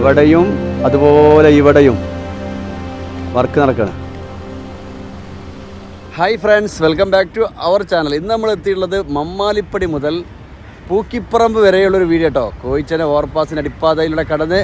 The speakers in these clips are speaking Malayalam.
അവിടെയും അതുപോലെ ഇവിടെയും വർക്ക് നടക്കണം hi friends welcome back to our channel ഇന്ന് നമ്മൾ എത്തിയിട്ടുള്ളത് മമ്മാലിപ്പടി മുതൽ പൂക്കിപ്പറമ്പ് വരെയുള്ളൊരു വീഡിയോ കേട്ടോ കോയിച്ചനെ ഓവർപാസിന്റെ അടിപ്പാതയിലൂടെ കടന്ന്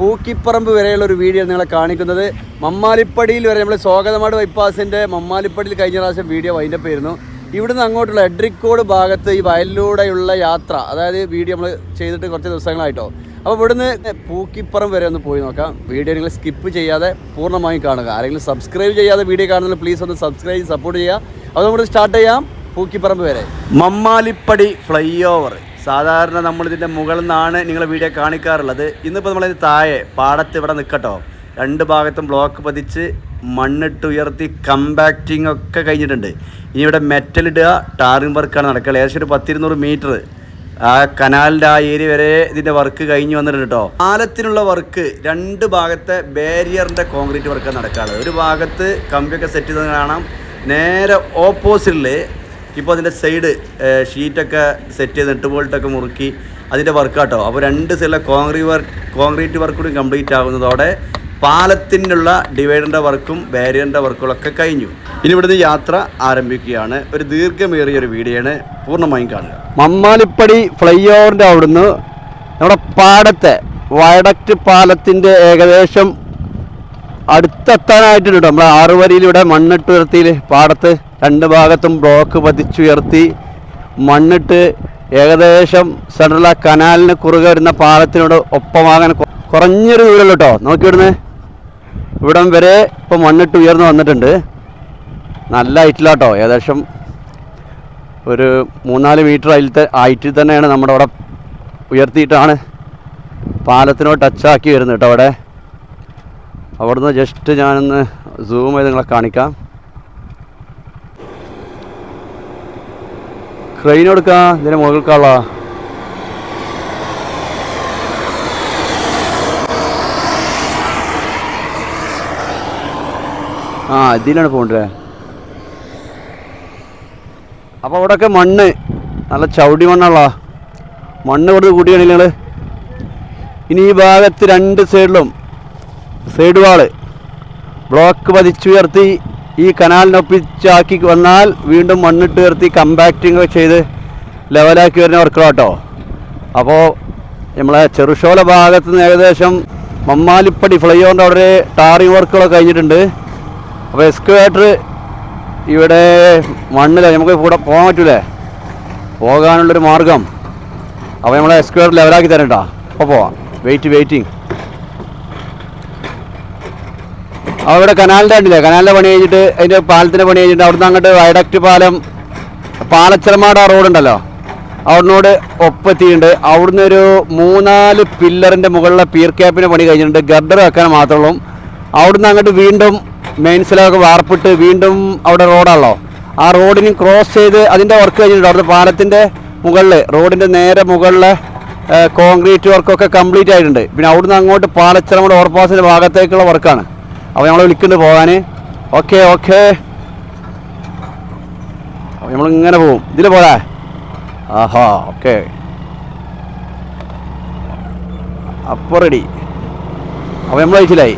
പൂക്കിപ്പറമ്പ് വരെയുള്ള ഒരു വീഡിയോ നിങ്ങളെ കാണിക്കുന്നത്. മമ്മാലിപ്പടിയിൽ വരെ നമ്മൾ സ്വാഗതമാട് ബൈപ്പാസിന്റെ മമ്മാലിപ്പടിയിൽ കഴിഞ്ഞ പ്രാവശ്യം വീഡിയോ വൈൻഡപ്പ് ആയിരുന്നു. ഇവിടുന്ന് അങ്ങോട്ടുള്ള എഡ്രിക്കോട് ഭാഗത്ത് ഈ വയലിലൂടെയുള്ള യാത്ര അതായത് വീഡിയോ നമ്മൾ ചെയ്തിട്ട് കുറച്ച് ദിവസങ്ങളായിട്ടോ. അപ്പോൾ ഇവിടുന്ന് പൂക്കിപ്പുറം വരെ ഒന്ന് പോയി നോക്കാം. വീഡിയോ നിങ്ങൾ സ്കിപ്പ് ചെയ്യാതെ പൂർണമായും കാണുക. ആരെങ്കിലും സബ്സ്ക്രൈബ് ചെയ്യാതെ വീഡിയോ കാണുന്നത് പ്ലീസ് ഒന്ന് സബ്സ്ക്രൈബ് ചെയ്ത് സപ്പോർട്ട് ചെയ്യുക. അപ്പോൾ നമ്മൾ സ്റ്റാർട്ട് ചെയ്യാം. പൂക്കിപ്പറമ്പ് വരെ. മമ്മാലിപ്പടി ഫ്ലൈ ഓവർ സാധാരണ നമ്മളിതിന്റെ മുകളിൽ നിന്നാണ് നിങ്ങൾ വീഡിയോ കാണിക്കാറുള്ളത്. ഇന്നിപ്പോൾ നമ്മളിത് താഴെ പാടത്ത് ഇവിടെ നിൽക്കട്ടോ. രണ്ട് ഭാഗത്തും ബ്ലോക്ക് പതിച്ച് മണ്ണിട്ട് ഉയർത്തി കമ്പാക്റ്റിംഗ് ഒക്കെ കഴിഞ്ഞിട്ടുണ്ട്. ഇനി ഇവിടെ മെറ്റൽ ഇടുക ടാറിംഗ് വർക്കാണ് നടക്കുക ഏകദേശം ഒരു പത്തിരുന്നൂറ് മീറ്റർ ആ കനാലിന്റെ ആ ഏരിയ വരെ ഇതിന്റെ വർക്ക് കഴിഞ്ഞ് വന്നിട്ടുണ്ട് കേട്ടോ. പാലത്തിനുള്ള വർക്ക് രണ്ട് ഭാഗത്തെ ബാരിയറിന്റെ കോൺക്രീറ്റ് വർക്ക് നടക്കാറുള്ളത്. ഒരു ഭാഗത്ത് കമ്പിയൊക്കെ സെറ്റ് ചെയ്തത് കാണാം. നേരെ ഓപ്പോസിറ്റിൽ ഇപ്പോൾ അതിന്റെ സൈഡ് ഷീറ്റൊക്കെ സെറ്റ് ചെയ്ത് നെട്ട് ബോൾട്ടൊക്കെ മുറുക്കി അതിന്റെ വർക്ക് കേട്ടോ. അപ്പോൾ രണ്ട് സൈഡിലെ കോൺക്രീറ്റ് വർക്ക് കോൺക്രീറ്റ് വർക്ക് കൂടി കംപ്ലീറ്റ് ആകുന്നതോടെ പാലത്തിനുള്ള ഡിവൈഡറിന്റെ വർക്കും ബാരിയറിന്റെ വർക്കുകളൊക്കെ കഴിഞ്ഞു. ഇനി ഇവിടുന്ന് യാത്ര ആരംഭിക്കുകയാണ്. ഒരു ദീർഘമേറിയ ഒരു വീഡിയോയാണ് പൂർണമായും കാണുക. മമ്മാലിപ്പടി ഫ്ലൈ ഓവറിന്റെ അവിടുന്ന് നമ്മുടെ പാടത്തെ വയഡക്റ്റ് പാലത്തിന്റെ ഏകദേശം അടുത്തെത്താനായിട്ടുണ്ട്. നമ്മളെ ആറുവരിയിലൂടെ മണ്ണിട്ട് ഉയർത്തിയിൽ പാടത്ത്. രണ്ട് ഭാഗത്തും ബ്ലോക്ക് പതിച്ചുയർത്തി മണ്ണിട്ട് ഏകദേശം സെൻട്രൽ ആ കനാലിന് കുറുകെ വരുന്ന പാലത്തിനോട് ഒപ്പമാകാൻ കുറഞ്ഞൊരു ദൂരമല്ലോ കേട്ടോ നോക്കി ഇവിടുന്ന് ഇവിടം വരെ ഇപ്പോൾ മണ്ണിട്ട് ഉയർന്നു വന്നിട്ടുണ്ട്. നല്ല ഹൈറ്റിലാട്ടോ. ഏകദേശം ഒരു മൂന്നാൽ മീറ്റർ അതിലത്തെ ഹൈറ്റിൽ തന്നെയാണ് നമ്മുടെ അവിടെ ഉയർത്തിയിട്ടാണ് പാലത്തിനോട് ടച്ചാക്കി വരുന്നത് കേട്ടോ അവിടെ. അവിടുന്ന് ജസ്റ്റ് ഞാനൊന്ന് സൂം ചെയ്ത് നിങ്ങളെ കാണിക്കാം. ക്രെയിൻ എടുക്കാം. ഇതിന് മുകൾക്കുള്ള ആ ഇതിലാണ് പോകണ്ടേ അപ്പോൾ അവിടെയൊക്കെ മണ്ണ് നല്ല ചവിടി മണ്ണുള്ള മണ്ണ് കൊടുത്ത് കൂട്ടിയാണെങ്കിൽ നിങ്ങൾ ഇനി ഈ ഭാഗത്ത് രണ്ട് സൈഡിലും സൈഡ് വാൾ ബ്ലോക്ക് പതിച്ചുയർത്തി ഈ കനാലിനൊപ്പിച്ചാക്കി വന്നാൽ വീണ്ടും മണ്ണിട്ട് ഉയർത്തി കമ്പാക്റ്റിംഗ് ചെയ്ത് ലെവലാക്കി വരുന്ന വർക്കുകളാട്ടോ. അപ്പോൾ നമ്മളെ ചെറുശോല ഭാഗത്ത് നിന്ന് ഏകദേശം മമ്മാലിപ്പടി ഫ്ലൈ ഓവറിന്റെ അവിടെ ടാറിങ് വർക്കുകളൊക്കെ കഴിഞ്ഞിട്ടുണ്ട്. അപ്പോൾ എക്സ്കവേറ്റർ ഇവിടെ മണ്ണില്ല നമുക്ക് കൂടെ പോകാൻ പറ്റൂലേ? പോകാനുള്ളൊരു മാർഗം. അപ്പോൾ നമ്മളെ എക്സ്കവേറ്റർ ലെവലാക്കി തരാം തരണ്ട. അപ്പോൾ പോവാം. വെയിറ്റ് വെയിറ്റിംഗ് അവിടെ കനാലിന്റെ കണ്ടില്ലേ? കനാലിന്റെ പണി കഴിഞ്ഞിട്ട് അതിന്റെ പാലത്തിന്റെ പണി കഴിഞ്ഞിട്ട് അവിടുന്ന് അങ്ങോട്ട് വയഡക്റ്റ് പാലം പാലച്ചിറമാട് റോഡ് ഉണ്ടല്ലോ? അവിടുന്നോട് ഒപ്പെത്തിയിട്ടുണ്ട്. അവിടുന്ന് ഒരു മൂന്നാൽ പില്ലറിന്റെ മുകളിലെ പീർ ക്യാപ്പിന്റെ പണി കഴിഞ്ഞിട്ടുണ്ട്. ഗർഡർ വെക്കാൻ മാത്രമുള്ളൂ അവിടുന്ന് അങ്ങോട്ട് വീണ്ടും മെയിൻസിലൊക്കെ വാർപ്പിട്ട് വീണ്ടും അവിടെ റോഡാണല്ലോ. ആ റോഡിന് ക്രോസ് ചെയ്ത് അതിന്റെ വർക്ക് കഴിഞ്ഞിട്ടുണ്ട്. അവിടുത്തെ പാലത്തിന്റെ മുകളിൽ റോഡിന്റെ നേരെ മുകളിലെ കോൺക്രീറ്റ് വർക്കൊക്കെ കംപ്ലീറ്റ് ആയിട്ടുണ്ട്. പിന്നെ അവിടുന്ന് അങ്ങോട്ട് പാലച്ചിറമോട് ഓവർപാസിന്റെ ഭാഗത്തേക്കുള്ള വർക്കാണ് അപ്പോൾ നമ്മൾ വിളിക്കുന്നുണ്ട് പോകാൻ ഓക്കെ ഓക്കെ നമ്മളിങ്ങനെ പോവും. ഇതിൽ പോരാ? ആഹാ ഓക്കെ അപ്പോൾ റെഡി അപ്പോൾ നമ്മൾ കഴിച്ചില്ലായി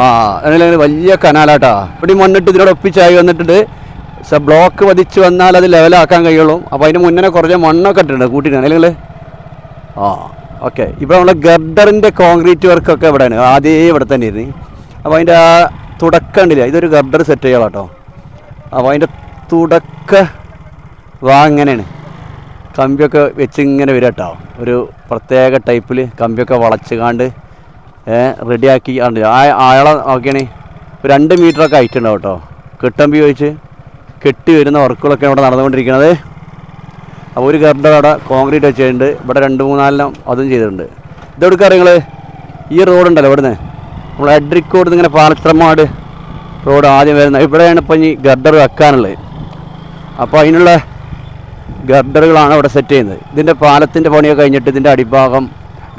ആ അല്ലെങ്കിൽ വലിയ കനാലാട്ടാ. ഇവിടെ മണ്ണിട്ട് ഇതിനോട് ഒപ്പിച്ചായി വന്നിട്ടുണ്ട്. ബ്ലോക്ക് പതിച്ച് വന്നാൽ അത് ലെവലാക്കാൻ കഴിയുള്ളൂ. അപ്പോൾ അതിന് മുന്നേ കുറച്ച് മണ്ണൊക്കെ ഇട്ടിട്ടുണ്ട് കൂട്ടിയിട്ട് അല്ലെങ്കിൽ ആ ഓക്കെ ഇപ്പോൾ നമ്മളെ ഗർഡറിന്റെ കോൺക്രീറ്റ് വർക്കൊക്കെ ഇവിടെയാണ്. ആദ്യം ഇവിടെ തന്നെ ഇരുന്ന് അപ്പോൾ അതിന്റെ ആ തുടക്കം ഇതൊരു ഗർഡർ സെറ്റ് ചെയ്യാം കേട്ടോ. അപ്പോൾ അതിന്റെ തുടക്ക വാ ഇങ്ങനെയാണ്. കമ്പിയൊക്കെ വെച്ച് ഇങ്ങനെ വരാം കേട്ടോ. ഒരു പ്രത്യേക ടൈപ്പിൽ കമ്പിയൊക്കെ വളച്ച് കാണ്ട് റെഡിയാക്കി ആ ആഴം നോക്കിയാണ്. രണ്ട് മീറ്ററൊക്കെ ഉണ്ടാവും കേട്ടോ. കെട്ടമ്പി ചോദിച്ച് കെട്ടി വരുന്ന വർക്കുകളൊക്കെ ഇവിടെ നടന്നുകൊണ്ടിരിക്കുന്നത് അപ്പോൾ ഒരു ഗർഡർ അവിടെ കോൺക്രീറ്റ് വെച്ചിട്ടുണ്ട്. ഇവിടെ രണ്ട് മൂന്നാലെണ്ണം അതും ചെയ്തിട്ടുണ്ട്. ഇതെടുക്കുക നിങ്ങൾ ഈ റോഡ് ഉണ്ടല്ലോ ഇവിടുന്ന്. നമ്മൾ അഡ്രിക്കോട് ഇങ്ങനെ പാലത്രമാട് റോഡ് ആദ്യം വരുന്നത്. ഇവിടെയാണ് ഇപ്പം ഈ ഗർഡർ വെക്കാനുള്ളത്. അപ്പോൾ അതിനുള്ള ഗർഡറുകളാണ് ഇവിടെ സെറ്റ് ചെയ്യുന്നത്. ഇതിന്റെ പാലത്തിന്റെ പണിയൊക്കെ കഴിഞ്ഞിട്ട് ഇതിന്റെ അടിഭാഗം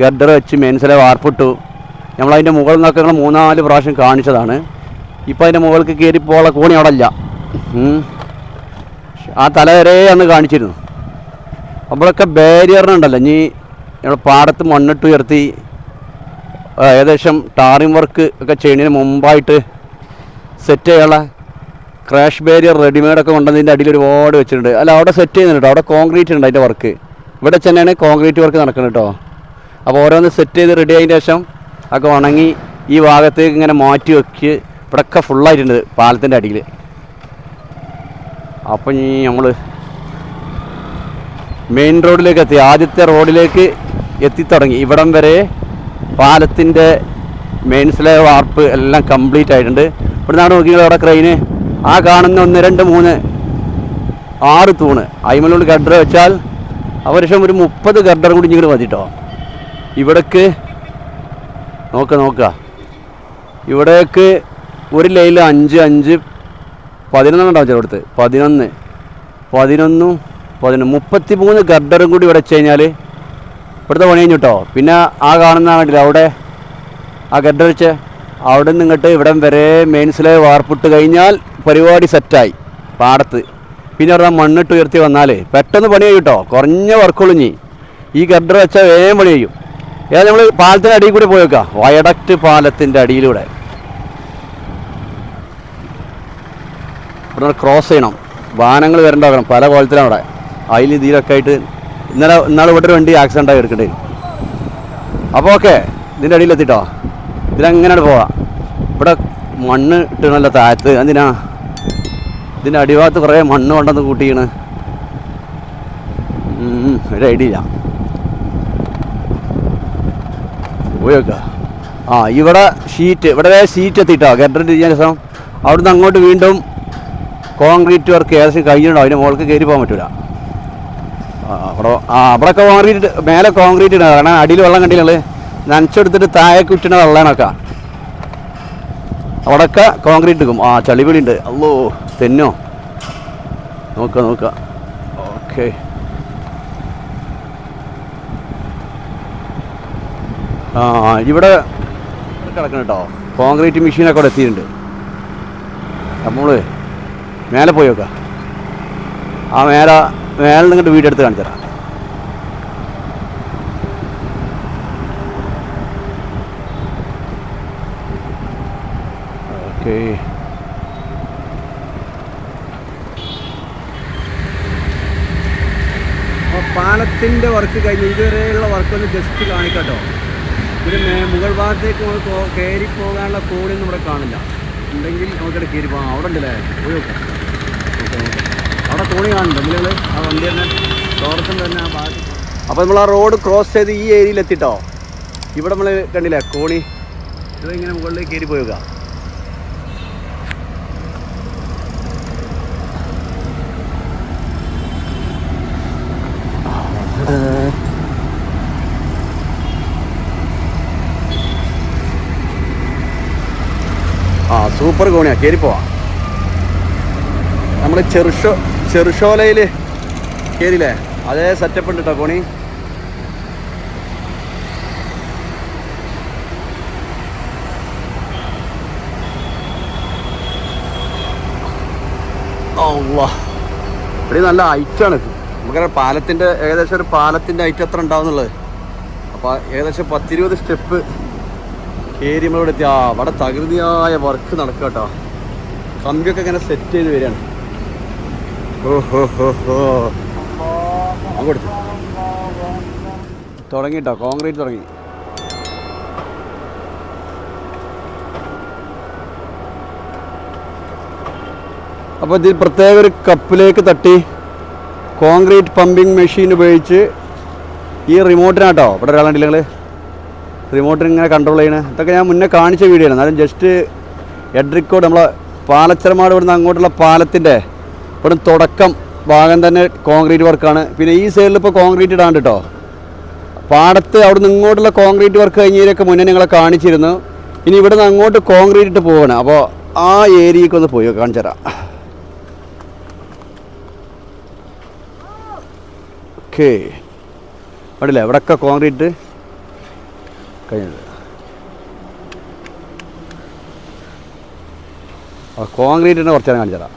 ഗർഡർ വെച്ച് മെൻസിലെ വാർപ്പിട്ടു നമ്മളതിന്റെ മുകളിൽ നിന്നൊക്കെ ഞങ്ങൾ മൂന്നാൽ പ്രാവശ്യം കാണിച്ചതാണ്. ഇപ്പോൾ അതിന്റെ മുകൾക്ക് കയറി പോകാനുള്ള കോണി അവിടെ അല്ല ആ തല വരെ അന്ന് കാണിച്ചിരുന്നു. നമ്മളൊക്കെ ബാരിയറിനുണ്ടല്ലോ ഇനി ഞങ്ങൾ പാടത്ത് മണ്ണിട്ട് ഉയർത്തി ഏകദേശം ടാറിംഗ് വർക്ക് ഒക്കെ ചെയ്യുന്നതിന് മുമ്പായിട്ട് സെറ്റ് ചെയ്യാനുള്ള ക്രാഷ് ബാരിയർ റെഡിമെയ്ഡൊക്കെ കൊണ്ടുവന്നതിന്റെ അടിയിൽ ഒരുപാട് വെച്ചിട്ടുണ്ട്. അല്ല അവിടെ സെറ്റ് ചെയ്യുന്നുണ്ട് അവിടെ കോൺക്രീറ്റ് ഉണ്ട് അതിന്റെ വർക്ക് ഇവിടെ തന്നെയാണ് കോൺക്രീറ്റ് വർക്ക് നടക്കുന്നത് കേട്ടോ. അപ്പോൾ ഓരോന്ന് സെറ്റ് ചെയ്ത് റെഡി ആയതിന് ശേഷം ഒക്കെ ഉണങ്ങി ഈ ഭാഗത്തേക്ക് ഇങ്ങനെ മാറ്റി വെക്ക്. ഇവിടെയൊക്കെ ഫുള്ളായിട്ടുണ്ട് പാലത്തിന്റെ അടിയിൽ അപ്പം ഈ നമ്മൾ മെയിൻ റോഡിലേക്ക് എത്തി. ആദ്യത്തെ റോഡിലേക്ക് എത്തിത്തുടങ്ങി. ഇവിടം വരെ പാലത്തിന്റെ മെയിൻ വാർപ്പ് എല്ലാം കംപ്ലീറ്റ് ആയിട്ടുണ്ട്. ഇവിടെ നിന്നാണ് നോക്കിയത് അവിടെ ക്രെയിന് ആ കാണുന്ന ഒന്ന് രണ്ട് മൂന്ന് ആറ് തൂണ്. അയിമലോട് ഗഡർ വെച്ചാൽ അവരുഷം ഒരു മുപ്പത് ഗഡർ കൂടി ഇങ്ങോട്ട് മതി കേട്ടോ ഇവിടേക്ക് നോക്ക നോക്ക. ഇവിടേക്ക് ഒരു ലൈനിൽ അഞ്ച് അഞ്ച് പതിനൊന്നെണ്ണം ഉണ്ടാവും ചിലടത്ത് പതിനൊന്ന് പതിനൊന്നും പതിനൊന്ന്. മുപ്പത്തി മൂന്ന് ഗർഡറും കൂടി ഇവിടെ വെച്ച് കഴിഞ്ഞാൽ ഇവിടുത്തെ പണി കഴിഞ്ഞു കേട്ടോ പിന്നെ ആ കാണുന്ന അവിടെ ആ ഗർഡർ വെച്ച് അവിടെ നിന്ന് ഇങ്ങോട്ട് ഇവിടം വരെ മെയിൻസിലെ വാർപ്പിട്ട് കഴിഞ്ഞാൽ പരിപാടി സെറ്റായി പാടത്ത്. പിന്നെ അവിടെ മണ്ണിട്ട് ഉയർത്തി വന്നാൽ പെട്ടെന്ന് പണി ചെയ്യും കേട്ടോ കുറഞ്ഞ വർക്കുള്ളൂ ഈ ഗർഡർ വെച്ചാൽ വേഗം പണി ചെയ്യും ഏതാ നമ്മൾ പാലത്തിന്റെ അടിയിൽ കൂടി പോയി വെക്കാം വയഡക്റ്റ് പാലത്തിന്റെ അടിയിലൂടെ. ഇവിടെ ക്രോസ് ചെയ്യണം. വാഹനങ്ങൾ വരണ്ടാക്കണം. പല കോലത്തിലാണ് അവിടെ അതിൽ ഇതിലൊക്കെ ആയിട്ട് ഇന്നലെ ഇന്നാൾ ഇവിടെ ഒരു വണ്ടി ആക്സിഡന്റ് ആയി എടുക്കേണ്ടി. വരും അപ്പോൾ ഓക്കെ ഇതിന്റെ അടിയിലെത്തിട്ടോ ഇതിലങ്ങനെയാണ് പോവാം? ഇവിടെ മണ്ണ് ഇട്ട് നല്ല താഴത്ത്. എന്തിനാ ഇതിന്റെ അടിഭാഗത്ത് കുറേ മണ്ണ് കൊണ്ടുവന്ന് കൂട്ടിയാണ് ഒരു ഐഡിയ ഇല്ല. പോയി വെക്കുക ആ ഇവിടെ ഷീറ്റ് ഇവിടെ ഷീറ്റ് എത്തിയിട്ടോ ഗഡറിന്റെ ശേഷം അവിടുന്ന് അങ്ങോട്ട് വീണ്ടും കോൺക്രീറ്റ് വർക്ക് ഏകദേശം കഴിഞ്ഞിട്ടുണ്ടോ? അതിന്റെ മുകൾക്ക് കയറി പോകാൻ പറ്റില്ല അവിടെ ആ അവിടെയൊക്കെ കോൺക്രീറ്റ് മേലെ കോൺക്രീറ്റ് ഇടാം. കാരണം അടിയിൽ വെള്ളം കണ്ടില്ലേ? നനച്ചെടുത്തിട്ട് താഴേക്ക് വിട്ടുന്ന വെള്ളമാണൊക്കെ അവിടെയൊക്കെ കോൺക്രീറ്റ് എടുക്കും ആ ചളിപിടി ഉണ്ട്. അല്ലോ തെന്നോ. നോക്കാം നോക്കാം ഓക്കെ ഇവിടെ കിടക്കണം കേട്ടോ കോൺക്രീറ്റ് മെഷീനൊക്കെ അവിടെ എത്തിയിട്ടുണ്ട്. നമ്മൾ മേലെ പോയി നോക്കാം. ആ മേലെ മേലെ നിങ്ങോട്ട് വീടെടുത്ത് കാണിച്ചു തരാം. ഓക്കെ. വർക്ക് കഴിഞ്ഞ് ഇതുവരെയുള്ള വർക്കൊന്ന് ജസ്റ്റ് കാണിക്കട്ടോ മേ- മുകൾ ഭാഗത്തേക്ക് നമുക്ക് കയറി പോകാനുള്ള കോടിയൊന്നും ഇവിടെ കാണില്ല. ഉണ്ടെങ്കിൽ നമുക്കിവിടെ കയറി പോകാം. അവിടെ ഉണ്ടല്ലേ? പോയി നോക്കാം. Okay okay. അവിടെ കോണി കാണുന്നുണ്ട് നിങ്ങൾ ആ വണ്ടി തന്നെ ടോറസം തന്നെ ആ ഭാഗത്ത്. അപ്പോൾ നമ്മൾ ആ റോഡ് ക്രോസ് ചെയ്ത് ഈ ഏരിയയിൽ എത്തിട്ടോ? ഇവിടെ നമ്മൾ കണ്ടില്ലേ കോണി ഇത് ഇങ്ങനെ മുകളിലേക്ക് കയറി പോയി നോക്കാം. ആ സൂപ്പർ ഗോണിയാ കയറി പോവാം. നമ്മൾ ചെറുഷോ ചെറുഷോലയിൽ കയറിയില്ലേ അതേ സെറ്റപ്പ് ഉണ്ട് കേട്ടോ കോണി ഇവിടെ നല്ല ഹൈറ്റാണ് നമുക്കറിയാം പാലത്തിന്റെ ഏകദേശം ഒരു പാലത്തിന്റെ ഹൈറ്റ് എത്ര ഉണ്ടാവുന്നുള്ളത്. അപ്പോൾ ഏകദേശം പത്തിരുപത് സ്റ്റെപ്പ് നമ്മളിവിടെ എത്തി ആ അവിടെ തകൃതിയായ വർക്ക് നടക്കുക കേട്ടോ കമ്പിയൊക്കെ ഇങ്ങനെ സെറ്റ് ചെയ്ത് വരികയാണ്. ഓഹോ ഹോ തുടങ്ങി കേട്ടോ കോൺക്രീറ്റ് തുടങ്ങി. അപ്പോൾ ഇതിൽ പ്രത്യേക ഒരു കപ്പിലേക്ക് തട്ടി കോൺക്രീറ്റ് പമ്പിങ് മെഷീൻ ഉപയോഗിച്ച് ഈ റിമോട്ടിനാട്ടോ ഇവിടെ ഒരാളുണ്ടല്ലേ റിമോട്ടിന് ഇങ്ങനെ കൺട്രോൾ ചെയ്യണ. ഇതൊക്കെ ഞാൻ മുന്നേ കാണിച്ച വീഡിയോ ആണ് എന്നാലും ജസ്റ്റ് എഡ്രിക്കോട് നമ്മളെ പാലച്ചരമാട് ഇവിടുന്ന് അങ്ങോട്ടുള്ള പാലത്തിന്റെ ഇവിടെ തുടക്കം ഭാഗം തന്നെ കോൺക്രീറ്റ് വർക്കാണ് പിന്നെ ഈ സൈഡിൽ ഇപ്പോൾ കോൺക്രീറ്റ് ഇടാണ്ട് കേട്ടോ പാടത്ത് അവിടുന്ന് ഇങ്ങോട്ടുള്ള കോൺക്രീറ്റ് വർക്ക് കഴിഞ്ഞതിനൊക്കെ മുന്നേ നിങ്ങളെ കാണിച്ചിരുന്നു. ഇനി ഇവിടുന്ന് അങ്ങോട്ട് കോൺക്രീറ്റ് ഇട്ട് പോവാണ്. അപ്പോൾ ആ ഏരിയക്ക് ഒന്ന് പോയി കാണിച്ചു തരാം. ഓക്കേ അവിടില്ലേ ഇവിടെയൊക്കെ കോൺക്രീറ്റ് കഴിഞ്ഞത്. ആ കോൺക്രീറ്റിന്റെ കുറച്ച് നേരം കാണിച്ചതാ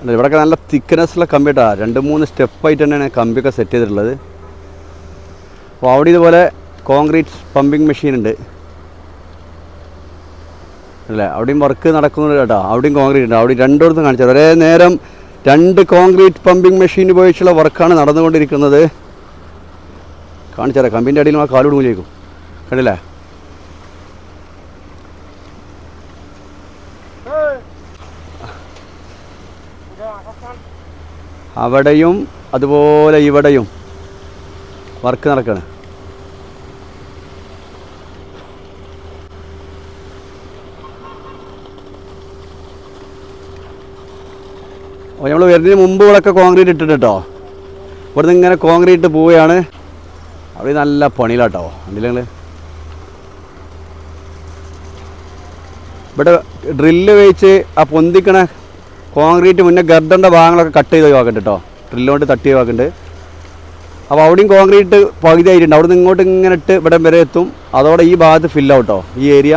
അല്ല ഇവിടെയൊക്കെ നല്ല തിക്നെസ്സുള്ള കമ്പിട്ടാണ് രണ്ട് മൂന്ന് സ്റ്റെപ്പായിട്ട് തന്നെയാണ് കമ്പിയൊക്കെ സെറ്റ് ചെയ്തിട്ടുള്ളത്. അപ്പോൾ അവിടെ ഇതുപോലെ കോൺക്രീറ്റ് പമ്പിങ് മെഷീൻ ഉണ്ട് അല്ലേ? അവിടെയും വർക്ക് നടക്കുന്നുണ്ട് കേട്ടോ. അവിടെയും കോൺക്രീറ്റ് ഉണ്ട്. അവിടെ രണ്ടിടത്തും കാണിച്ചത് ഒരേ നേരം രണ്ട് കോൺക്രീറ്റ് പമ്പിങ് മെഷീൻ ഉപയോഗിച്ചുള്ള വർക്കാണ് നടന്നുകൊണ്ടിരിക്കുന്നത്. കാണിച്ചാറേ കമ്പിന്റെ അടിയിൽ ആ കാലോട് മൂലിയേക്കും കണ്ടില്ലേ? അവിടെയും അതുപോലെ ഇവിടെയും വർക്ക് നടക്കുകയാണ്. അപ്പോൾ നമ്മൾ വരുന്നതിന് മുമ്പ് ഇവിടെയൊക്കെ കോൺക്രീറ്റ് ഇട്ടിട്ട് കേട്ടോ ഇവിടുന്ന് ഇങ്ങനെ കോൺക്രീറ്റ് പോവുകയാണ്. അവിടെ നല്ല പണിയിലാട്ടോ കണ്ടില്ല ഇവിടെ ഡ്രില്ല് വെച്ച് ആ പൊന്തിക്കണ കോൺക്രീറ്റ് മുന്നേ ഗർഡറിന്റെ ഭാഗങ്ങളൊക്കെ കട്ട് ചെയ്ത് ഒഴിവാക്കുന്നുണ്ട് കേട്ടോ ഡ്രില്ല് കൊണ്ട് തട്ടി ഒഴിവാക്കുന്നുണ്ട് അപ്പോൾ അവിടെയും കോൺക്രീറ്റ് പകുതി ആയിട്ടുണ്ട് അവിടെ നിന്ന് ഇങ്ങോട്ട് ഇങ്ങനെ ഇട്ട് ഇവിടെ വരെ എത്തും. അതോടെ ഈ ഭാഗത്ത് ഫില്ലാവും കേട്ടോ ഈ ഏരിയ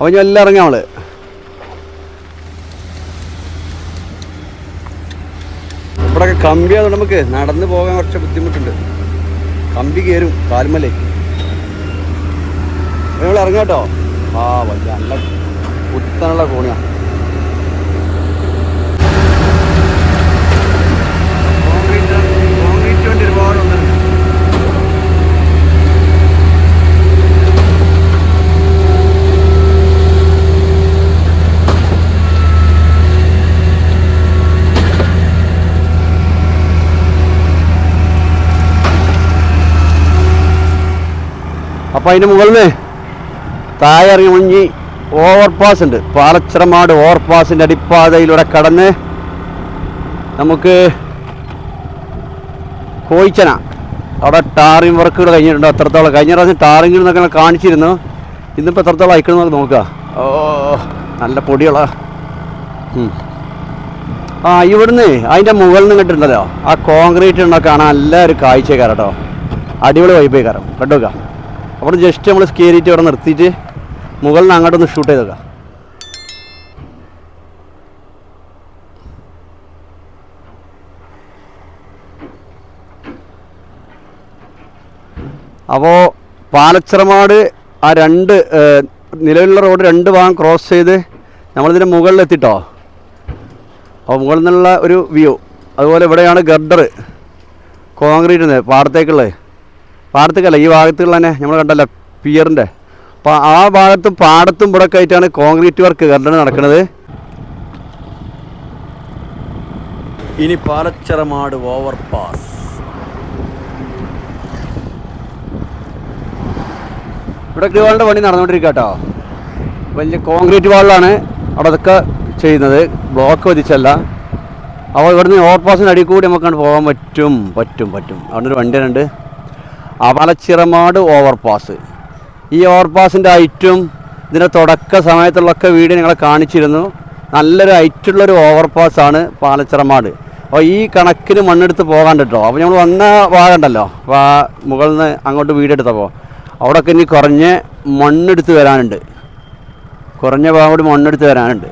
അപ്പോൾ ഞാൻ എല്ലാം ഇറങ്ങാം അവൾ. ഇവിടെയൊക്കെ കമ്പി നമുക്ക് നടന്നു പോകാൻ കുറച്ച് ബുദ്ധിമുട്ടുണ്ട്. കമ്പി കയറും കാൽമലേ നമ്മൾ ഇറങ്ങാട്ടോ ആ വല്ല നല്ല കുത്തനുള്ള കോണിയാ കോൺക്രീറ്റ് വണ്ടി ഒരുപാട് വന്നിട്ടുണ്ട് അപ്പോൾ അതിന്റെ മുകളിൽ നിന്ന് താഴെ ഇറങ്ങി ഓവർപാസ് ഉണ്ട്. പാലച്ചിറമാട് ഓവർപാസിന്റെ അടിപ്പാതയിലൂടെ കടന്ന് നമുക്ക് കോയിച്ചന. അവിടെ ടാറിങ് വർക്കുകൾ കഴിഞ്ഞിട്ടുണ്ട്. അത്രത്തോളം. കഴിഞ്ഞ പ്രാവശ്യം ടാറിങ്ങിൽ നിന്നൊക്കെ കാണിച്ചിരുന്നു. ഇന്നിപ്പോൾ എത്രത്തോളം അയക്കണം നോക്കുക ഓ നല്ല പൊടിയുള്ള. ആ ഇവിടുന്ന് അതിന്റെ മുകളിൽ നിന്ന് കിട്ടുന്നുണ്ടല്ലോ ആ കോൺക്രീറ്റ് ഉണ്ടോ കാണാൻ? നല്ല ഒരു കാഴ്ചക്കാരട്ടോ. അടിപൊളി വൈബേക്കാരം കണ്ടുവെക്കാം അവിടെ ജസ്റ്റ് നമ്മൾ സ്കേറിയിട്ട് ഇവിടെ നിർത്തിയിട്ട് മുകളിൽ നിന്ന് അങ്ങോട്ടൊന്ന് ഷൂട്ട് ചെയ്തേക്കാം അപ്പോൾ പാലച്ചിറമാട് ആ രണ്ട് നിലവിലുള്ള റോഡ് രണ്ട് ഭാഗം ക്രോസ് ചെയ്ത് നമ്മളിതിന്റെ മുകളിലെത്തിട്ടോ അപ്പോൾ മുകളിൽ നിന്നുള്ള ഒരു വ്യൂ അതുപോലെ ഇവിടെയാണ് ഗർഡർ. കോൺക്രീറ്റ് പാടത്തേക്കുള്ളത്. പാടത്തേക്കല്ല ഈ ഭാഗത്തുള്ള തന്നെ നമ്മൾ കണ്ടല്ലോ പിയറിന്റെ. അപ്പോൾ ആ ഭാഗത്തും പാടത്തും ഇവിടെ ഒക്കെ ആയിട്ടാണ് കോൺക്രീറ്റ് വർക്ക് കണ്ടത് നടക്കുന്നത്. ഇനി പാലച്ചിറമാട് ഓവർ പാസ് ഇവിടെ ഗ്രിവാളിന്റെ പണി നടന്നുകൊണ്ടിരിക്കുക കേട്ടോ. വലിയ കോൺക്രീറ്റ് വാളിലാണ് അവിടെ അതൊക്കെ ചെയ്യുന്നത്. ബ്ലോക്ക് വധിച്ചല്ല അപ്പോൾ ഇവിടുന്ന് ഓവർപാസിന് അടിയിൽ കൂടി നമുക്ക് പോകാൻ പറ്റും പറ്റും പറ്റും. അവിടെ ഒരു വണ്ടി ഉണ്ട് അപലച്ചിറമാട് ഓവർപാസ് ഈ ഓവർപാസിന്റെ ഹൈറ്റും ഇതിന്റെ തുടക്ക സമയത്തുള്ളൊക്കെ വീഡിയോ നിങ്ങളെ കാണിച്ചിരുന്നു. നല്ലൊരു ഐറ്റുള്ളൊരു ഓവർപാസാണ് പാലച്ചിറമാട്. അപ്പോൾ ഈ കണക്കിന് മണ്ണെടുത്ത് പോകാൻ കേട്ടോ അപ്പോൾ നമ്മൾ വന്ന ഭാഗമുണ്ടല്ലോ അപ്പോൾ ആ മുകളിൽ നിന്ന് അങ്ങോട്ട് വീടെടുത്തപ്പോൾ അവിടെയൊക്കെ ഇനി കുറഞ്ഞ് മണ്ണെടുത്ത് വരാനുണ്ട്. കുറഞ്ഞ ഭാഗം കൂടി മണ്ണെടുത്ത് വരാനുണ്ട്.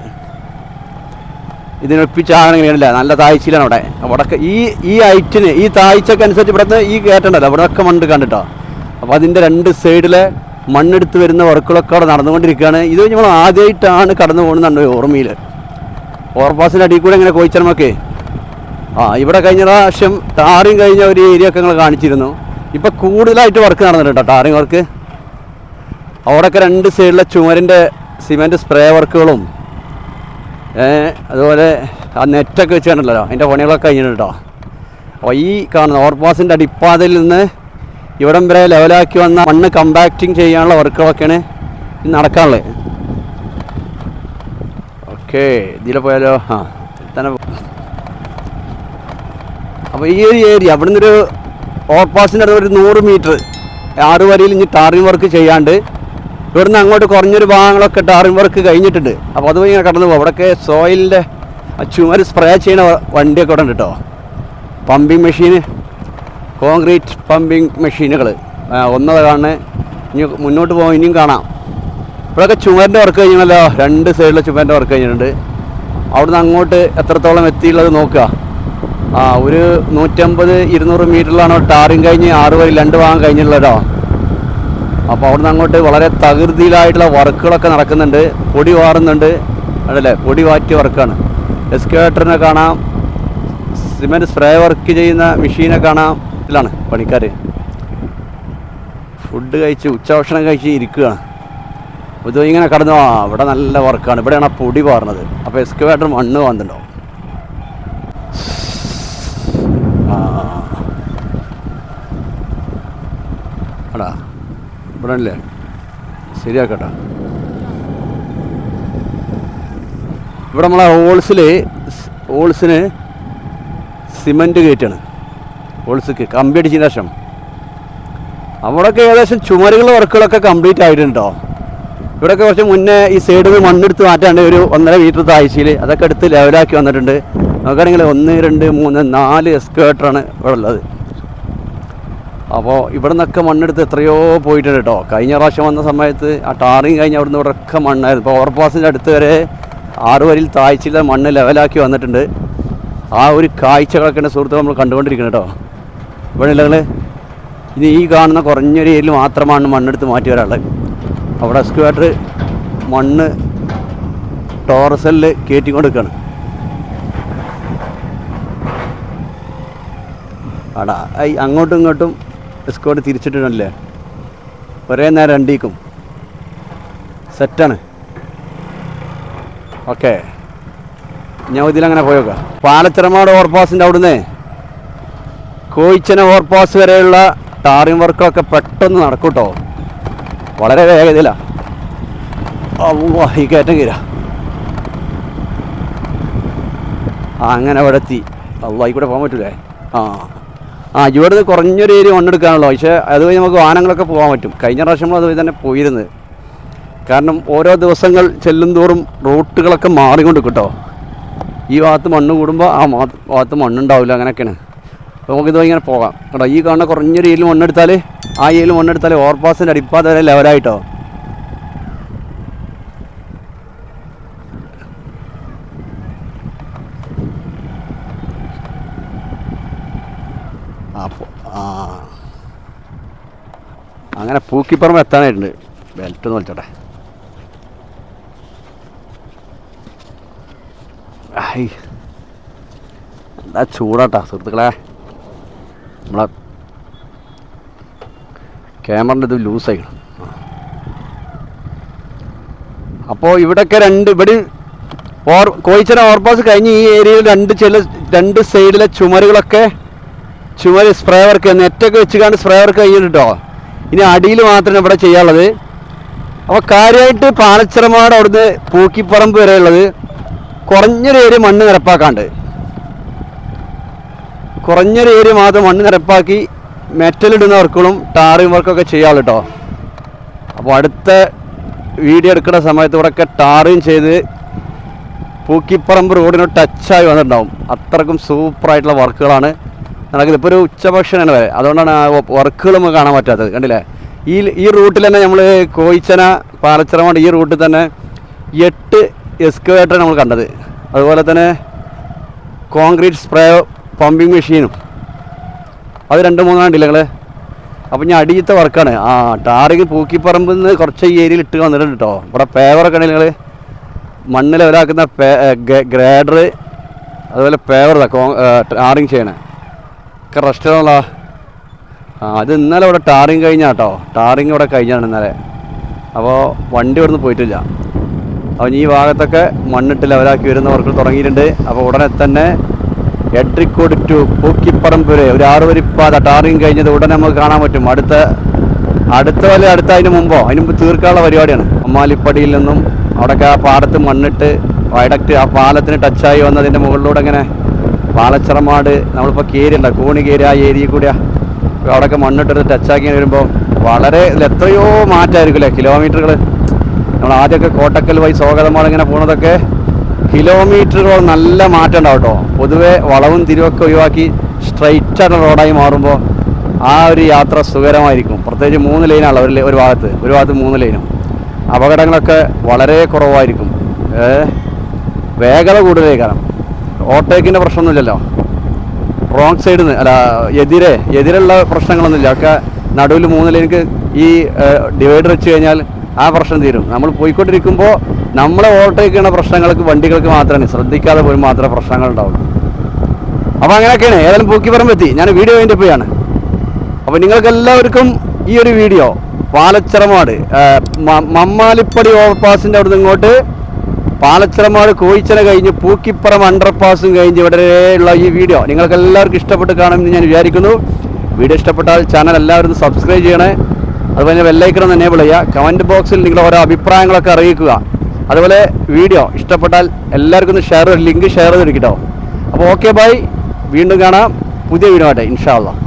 ഇതിനൊപ്പിച്ചാകണമെങ്കിലല്ല നല്ല താഴ്ചയിലാണ് അവിടെ. അവിടെ ഈ ഈ ഐറ്റിന് ഈ താഴ്ചക്ക് അനുസരിച്ച് ഇവിടുത്തെ ഈ കയറ്റണ്ടല്ലോ അവിടെയൊക്കെ മണ്ണ് കണ്ടിട്ടോ? അപ്പോൾ അതിന്റെ രണ്ട് സൈഡിലെ മണ്ണെടുത്ത് വരുന്ന വർക്കുകളൊക്കെ അവിടെ നടന്നുകൊണ്ടിരിക്കുകയാണ്. ഇത് നമ്മൾ ആദ്യമായിട്ടാണ് കടന്നു പോകുന്നത് ഓർമ്മയിൽ ഓവർപാസിന്റെ അടിയിൽ കൂടെ ഇങ്ങനെ കോയിച്ചറമൊക്കെ ആ ഇവിടെ കഴിഞ്ഞ പ്രാവശ്യം ടാറിങ് കഴിഞ്ഞ ഒരു ഏരിയ ഒക്കെ നിങ്ങൾ കാണിച്ചിരുന്നു. ഇപ്പം കൂടുതലായിട്ട് വർക്ക് നടന്നിട്ടുണ്ട് ടാറിങ് വർക്ക് അവിടെയൊക്കെ രണ്ട് സൈഡിലെ ചുമരിന്റെ സിമെന്റ് സ്പ്രേ വർക്കുകളും അതുപോലെ ആ നെറ്റൊക്കെ വെച്ച് കണ്ടല്ലോ അതിന്റെ പണികളൊക്കെ കഴിഞ്ഞിട്ടുണ്ട് കേട്ടോ. അപ്പോൾ ഈ കാണുന്ന ഓവർപാസിന്റെ അടിപ്പാതയിൽ നിന്ന് ഇവിടം വരെ ലെവലാക്കി വന്ന മണ്ണ് കമ്പാക്റ്റിംഗ് ചെയ്യാനുള്ള വർക്കുകളൊക്കെയാണ് നടക്കാനുള്ളത്. ഓക്കെ ഇതിലെ പോയാലോ? ആ തന്നെ അപ്പോൾ ഈ ഒരു ഏരിയ അവിടെ നിന്നൊരു ഓവർപാസിന്റെ അടുത്ത് ഒരു നൂറ് മീറ്റർ ആറ് വരിയിൽ ഇനി ടാറിങ് വർക്ക് ചെയ്യാണ്ട് ഇവിടുന്ന് അങ്ങോട്ട് കുറഞ്ഞൊരു ഭാഗങ്ങളൊക്കെ ടാറിംഗ് വർക്ക് കഴിഞ്ഞിട്ടുണ്ട്. അപ്പോൾ അതുപോലെ ഇങ്ങനെ കടന്നു പോകും. അവിടെയൊക്കെ സോയിലിന്റെ ചുമര് സ്പ്രേ ചെയ്യുന്ന വണ്ടിയൊക്കെ ഇവിടെ ഉണ്ട് കേട്ടോ പമ്പിങ് മെഷീന് കോൺക്രീറ്റ് പമ്പിങ് മെഷീനുകൾ ഒന്നത് കാണുന്നത് ഇനി മുന്നോട്ട് പോകാം ഇനിയും കാണാം. ഇവിടെയൊക്കെ ചുമരിന്റെ വർക്ക് കഴിഞ്ഞല്ലോ രണ്ട് സൈഡിലെ ചുമരിന്റെ വർക്ക് കഴിഞ്ഞിട്ടുണ്ട്. അവിടുന്ന് അങ്ങോട്ട് എത്രത്തോളം എത്തിയുള്ളത് നോക്കുക. ആ ഒരു നൂറ്റമ്പത് ഇരുന്നൂറ് മീറ്ററിലാണ് ടാറിങ് കഴിഞ്ഞ് ആറ് വരി രണ്ട് ഭാഗം കഴിഞ്ഞിട്ടുള്ളതോ അപ്പോൾ അവിടുന്ന് അങ്ങോട്ട് വളരെ തകൃതിയിലായിട്ടുള്ള വർക്കുകളൊക്കെ നടക്കുന്നുണ്ട്. പൊടി വാറുന്നുണ്ട് അതല്ലേ? പൊടി വാറ്റിയ വർക്കാണ്. എക്സ്കേറ്ററിനെ കാണാം. സിമെന്റ് സ്പ്രേ വർക്ക് ചെയ്യുന്ന മെഷീനെ കാണാം. ഇതിലാണ് പണിക്കാർ ഫുഡ് കഴിച്ച് ഉച്ചഭക്ഷണം കഴിച്ച് ഇരിക്കുകയാണ്. അപ്പോൾ ഇത് ഇങ്ങനെ കടന്നു ആ ഇവിടെ നല്ല വർക്കാണ്. ഇവിടെയാണ് ആ പൊടി പാറുന്നത് അപ്പോൾ എക്സ്കവേറ്റർ മണ്ണ് വന്നിട്ടുണ്ടോ ആ അടാ ഇവിടെ ശരിയാക്കട്ടെ. ഇവിടെ നമ്മളെ ഹോൾസിൽ ഹോൾസിന് സിമന്റ് കയറ്റാണ്. ഹോൾസിക്ക് കമ്പി അടിച്ചതിന് ശേഷം. അവിടെയൊക്കെ ഏകദേശം ചുമരുകൾ വർക്കുകളൊക്കെ കംപ്ലീറ്റ് ആയിട്ടുണ്ടോ ഇവിടെയൊക്കെ കുറച്ച് മുന്നേ ഈ സൈഡിൽ നിന്ന് മണ്ണെടുത്ത് മാറ്റാണ്ട് ഒരു ഒന്നര മീറ്റർ താഴ്ചയിൽ അതൊക്കെ എടുത്ത് ലെവലാക്കി വന്നിട്ടുണ്ട്. നോക്കുകയാണെങ്കിൽ ഒന്ന് രണ്ട് മൂന്ന് നാല് എസ്കേറ്ററാണ് ഇവിടെ ഉള്ളത്. അപ്പോൾ ഇവിടെ നിന്നൊക്കെ മണ്ണെടുത്ത് എത്രയോ പോയിട്ടുണ്ട് കേട്ടോ കഴിഞ്ഞ പ്രാവശ്യം വന്ന സമയത്ത് ആ ടാറിങ് കഴിഞ്ഞ് അവിടെ നിന്ന് ഇവിടെയൊക്കെ മണ്ണായിരുന്നു. ഇപ്പോൾ ഓവർപാസിന്റെ അടുത്ത് വരെ ആറ് വരിയിൽ താഴ്ചയിലെ മണ്ണ് ലെവലാക്കി വന്നിട്ടുണ്ട്. ആ ഒരു കാഴ്ചകളൊക്കെ സുഹൃത്തുക്കൾ നമ്മൾ കണ്ടുകൊണ്ടിരിക്കുന്നത് കേട്ടോ ഇവിടെ ഇല്ല ഇനി ഈ കാണുന്ന കുറഞ്ഞൊരു ഏരിയയിൽ മാത്രമാണ് മണ്ണെടുത്ത് മാറ്റി വരാനുള്ളത്. അവിടെ എക്സ്കവേറ്റർ മണ്ണ് ടോറസലിൽ കയറ്റിക്കൊണ്ട് നിൽക്കുകയാണ് അടാ അങ്ങോട്ടും ഇങ്ങോട്ടും എസ്കോട്ട് തിരിച്ചിട്ടുണ്ടല്ലേ ഒരേ നേരം രണ്ടീക്കും. സെറ്റാണ് ഓക്കെ ഞാൻ ഇതിലങ്ങനെ പോയോക്ക. പാലച്ചിറമാട് ഓവർപാസിന്റെ അവിടുന്ന് കോയിച്ചന ഓവർപാസ് വരെയുള്ള ടാറിങ് വർക്കൊക്കെ പെട്ടെന്ന് നടക്കും വളരെ വേഗതയിലാണ് അవ్വ ഈ കയറ്റം കീര അങ്ങനെ അവിടെ എത്തി. അവ ആയിക്കൂടെ കൂടെ പോകാൻ പറ്റൂലേ? ആ. ആ ഇവിടുന്ന് കുറഞ്ഞൊരു ഏരിയ മണ്ണെടുക്കാനുള്ളൂ പക്ഷേ അതുവഴി നമുക്ക് വാഹനങ്ങളൊക്കെ പോകാൻ പറ്റും. കഴിഞ്ഞ പ്രാവശ്യം അതുവഴി തന്നെ പോയിരുന്നത്. കാരണം ഓരോ ദിവസങ്ങൾ ചെല്ലും തോറും റൂട്ടുകളൊക്കെ മാറിക്കൊണ്ട് കേട്ടോ. ഈ ഭാഗത്ത് മണ്ണ് കൂടുമ്പോൾ ആ ഭാഗത്ത് മണ്ണുണ്ടാവില്ല അങ്ങനെയൊക്കെയാണ്. അപ്പോൾ നമുക്കിത് ഇങ്ങനെ പോകാം. കേട്ടോ ഈ കാണുന്ന കുറഞ്ഞൊരു ഏരിയയിൽ മണ്ണെടുത്താൽ ആ ഏരിയയിൽ മണ്ണെടുത്താൽ ഓവർപാസിന്റെ അടിപ്പാതെ വരെ ലെവലായിട്ടോ അപ്പോൾ ആ അങ്ങനെ പൂക്കിപ്പറമ്പ് എത്താനായിട്ടുണ്ട്. ബെൽറ്റ് ഒന്ന് വലിച്ചോട്ടെ. എന്താ ചൂടാട്ടാ സുഹൃത്തുക്കളെ? നമ്മളെ ക്യാമറിന്റെ ഇത് ലൂസായി അപ്പോൾ ഇവിടെയൊക്കെ രണ്ട് ഇവിടെ ഓർ കോയിച്ചന ഓവർപാസ് കഴിഞ്ഞ് ഈ ഏരിയയിൽ രണ്ട് ചില രണ്ട് സൈഡിലെ ചുമരുകളൊക്കെ ചുമര് സ്പ്രേ വർക്ക് നെറ്റൊക്കെ വെച്ചുകൊണ്ട് സ്പ്രേ വർക്ക് കഴിഞ്ഞിട്ടോ ഇനി അടിയിൽ മാത്രമേ ഇവിടെ ചെയ്യാനുള്ളത്. അപ്പോൾ കാര്യമായിട്ട് പാലച്ചിറമാട് അവിടുന്ന് പൂക്കിപ്പറമ്പ് വരെയുള്ളത്. കുറഞ്ഞൊരു ഏരിയ മണ്ണ് നിരപ്പാക്കാണ്ട്. കുറഞ്ഞൊരു ഏരിയ മാത്രം മണ്ണ് നിരപ്പാക്കി മെറ്റലിടുന്ന വർക്കുകളും ടാറിങ് വർക്കൊക്കെ ചെയ്യാമല്ലോ കേട്ടോ അപ്പോൾ അടുത്ത വീഡിയോ എടുക്കുന്ന സമയത്ത് ഇവിടെയൊക്കെ ടാറിങ് ചെയ്ത് പൂക്കിപ്പറമ്പ് റോഡിനോട് ടച്ചായി വന്നിട്ടുണ്ടാവും. അത്രക്കും സൂപ്പറായിട്ടുള്ള വർക്കുകളാണ്. നടക്കുന്നത് ഇപ്പോൾ ഒരു ഉച്ചഭക്ഷണമാണ് വരെ. അതുകൊണ്ടാണ് ആ വർക്കുകൾ നമുക്ക് കാണാൻ പറ്റാത്തത്. കണ്ടില്ലേ? ഈ ഈ റൂട്ടിൽ തന്നെ നമ്മൾ കോയിച്ചന പാലച്ചിറമാണ് ഈ റൂട്ടിൽ തന്നെ എട്ട് എക്സ്കവേറ്റർ നമ്മൾ കണ്ടത്. അതുപോലെ തന്നെ കോൺക്രീറ്റ് സ്പ്രേ പമ്പിങ് മെഷീനും അത് രണ്ട് മൂന്നെണ്ണം ഉണ്ടല്ലേ നിങ്ങൾ അപ്പം ഞാൻ അടിയത്തെ വർക്കാണ് ആ ടാറിങ് പൂക്കിപ്പറമ്പിൽ നിന്ന് കുറച്ച് ഈ ഏരിയയിൽ ഇട്ട് വന്നിട്ടുണ്ട് കേട്ടോ ഇവിടെ പേവറൊക്കെ ഉണ്ടെങ്കിൽ നിങ്ങൾ മണ്ണിൽ ഒരാക്കുന്ന ഗ്രേഡർ അതുപോലെ പേവർ ടാറിങ് ചെയ്യണേ. ഒക്കെ റെസ്റ്റോറന്റാ ആ അത് ഇന്നലെ ഇവിടെ ടാറിങ് കഴിഞ്ഞ കേട്ടോ ടാറിങ് ഇവിടെ കഴിഞ്ഞാണ് ഇന്നലെ. അപ്പോൾ വണ്ടി ഇവിടുന്ന് പോയിട്ടില്ല. അവൻ ഈ ഭാഗത്തൊക്കെ മണ്ണിട്ട് ലെവലാക്കി വരുന്ന വർക്കുകൾ തുടങ്ങിയിട്ടുണ്ട്. അപ്പോൾ ഉടനെ തന്നെ എഡ്രിക്കോട് ടു പൂക്കിപ്പറമ്പ് വരെ ഒരു ആറ് വരിപ്പാത ടാറിങ് കഴിഞ്ഞത് ഉടനെ നമുക്ക് കാണാൻ പറ്റും. അടുത്ത അടുത്ത വല്ല അടുത്ത അതിന് മുമ്പോ അതിന് മുമ്പ് തീർക്കാനുള്ള പരിപാടിയാണ്. അമ്മാലിപ്പടിയിൽ നിന്നും അവിടെയൊക്കെ ആ പാടത്ത് മണ്ണിട്ട് വയഡക്റ്റ് ആ പാലത്തിന് ടച്ചായി വന്നതിന്റെ മുകളിലൂടെ ഇങ്ങനെ പാലച്ചിറമാട് നമ്മളിപ്പോൾ കേരിയുണ്ട് കോണി കേരി ആ ഏരിയയിൽ കൂടിയാ അവിടെയൊക്കെ മണ്ണിട്ടൊരു ടച്ചാക്കി വരുമ്പോൾ വളരെ എത്രയോ മാറ്റമായിരിക്കും അല്ലേ കിലോമീറ്ററുകൾ നമ്മൾ ആദ്യമൊക്കെ കോട്ടക്കൽ വഴി സ്വാഗതമാണ് ഇങ്ങനെ പോണതൊക്കെ കിലോമീറ്ററുകൾ നല്ല മാറ്റം ഉണ്ടാവും കേട്ടോ പൊതുവെ വളവും തിരിവൊക്കെ ഒഴിവാക്കി സ്ട്രൈറ്റ് ആയിട്ടുള്ള റോഡായി മാറുമ്പോൾ ആ ഒരു യാത്ര സുഖകരമായിരിക്കും. പ്രത്യേകിച്ച് മൂന്ന് ലൈനാണ് ഒരു ഒരു ഭാഗത്ത്. ഒരു ഭാഗത്ത് മൂന്ന് ലൈനും അപകടങ്ങളൊക്കെ വളരെ കുറവായിരിക്കും. വേഗത കൂടുതലായി കാരണം ഓവർടേക്കിന്റെ പ്രശ്നമൊന്നുമില്ലല്ലോ. റോങ് സൈഡിൽ നിന്ന് അല്ല എതിരെ എതിരുള്ള പ്രശ്നങ്ങളൊന്നുമില്ല. ഒക്കെ നടുവിൽ മൂന്ന് ലൈനിക്ക് ഈ ഡിവൈഡർ വെച്ച് കഴിഞ്ഞാൽ ആ പ്രശ്നം തീരും. നമ്മൾ പോയിക്കൊണ്ടിരിക്കുമ്പോൾ നമ്മളെ ഓവർടേക്ക് ചെയ്യുന്ന പ്രശ്നങ്ങൾക്ക് വണ്ടികൾക്ക് മാത്രമാണ് ശ്രദ്ധിക്കാതെ പോലും മാത്രമേ പ്രശ്നങ്ങൾ ഉണ്ടാവുള്ളൂ. അപ്പോൾ അങ്ങനെയൊക്കെയാണ്. ഏതായാലും പൂക്കിപ്പറമ്പ് എത്തി. ഞാൻ വീഡിയോ അതിന്റെ പോയാണ് അപ്പോൾ നിങ്ങൾക്ക് എല്ലാവർക്കും ഈ ഒരു വീഡിയോ പാലച്ചിറമാട് മമ്മാലിപ്പടി ഓവർപാസിന്റെ അവിടെ നിന്ന് ഇങ്ങോട്ട് പാലച്ചിറമാട് കോയിച്ചന കഴിഞ്ഞ് പൂക്കിപ്പുറം അണ്ടർപാസും കഴിഞ്ഞ് ഇവിടെ ഉള്ള ഈ വീഡിയോ നിങ്ങൾക്ക് എല്ലാവർക്കും ഇഷ്ടപ്പെട്ട് കാണുമെന്ന് ഞാൻ വിചാരിക്കുന്നു. വീഡിയോ ഇഷ്ടപ്പെട്ടാൽ ചാനൽ എല്ലാവരും സബ്സ്ക്രൈബ് ചെയ്യണേ. അതുപോലെ ബെല്ലൈക്കൺ ഒന്ന് എനേബിൾ ചെയ്യുക. കമന്റ് ബോക്സിൽ നിങ്ങൾ ഓരോ അഭിപ്രായങ്ങളൊക്കെ അറിയിക്കുക. അതുപോലെ വീഡിയോ ഇഷ്ടപ്പെട്ടാൽ എല്ലാവർക്കും ഒന്ന് ഷെയർ ലിങ്ക് ഷെയർ ചെയ്തിരിക്കട്ടോ. അപ്പോൾ ഓക്കെ ബൈ വീണ്ടും കാണാം. പുതിയ വീഡിയോ ആട്ടെ ഇൻഷാ അള്ളാഹ്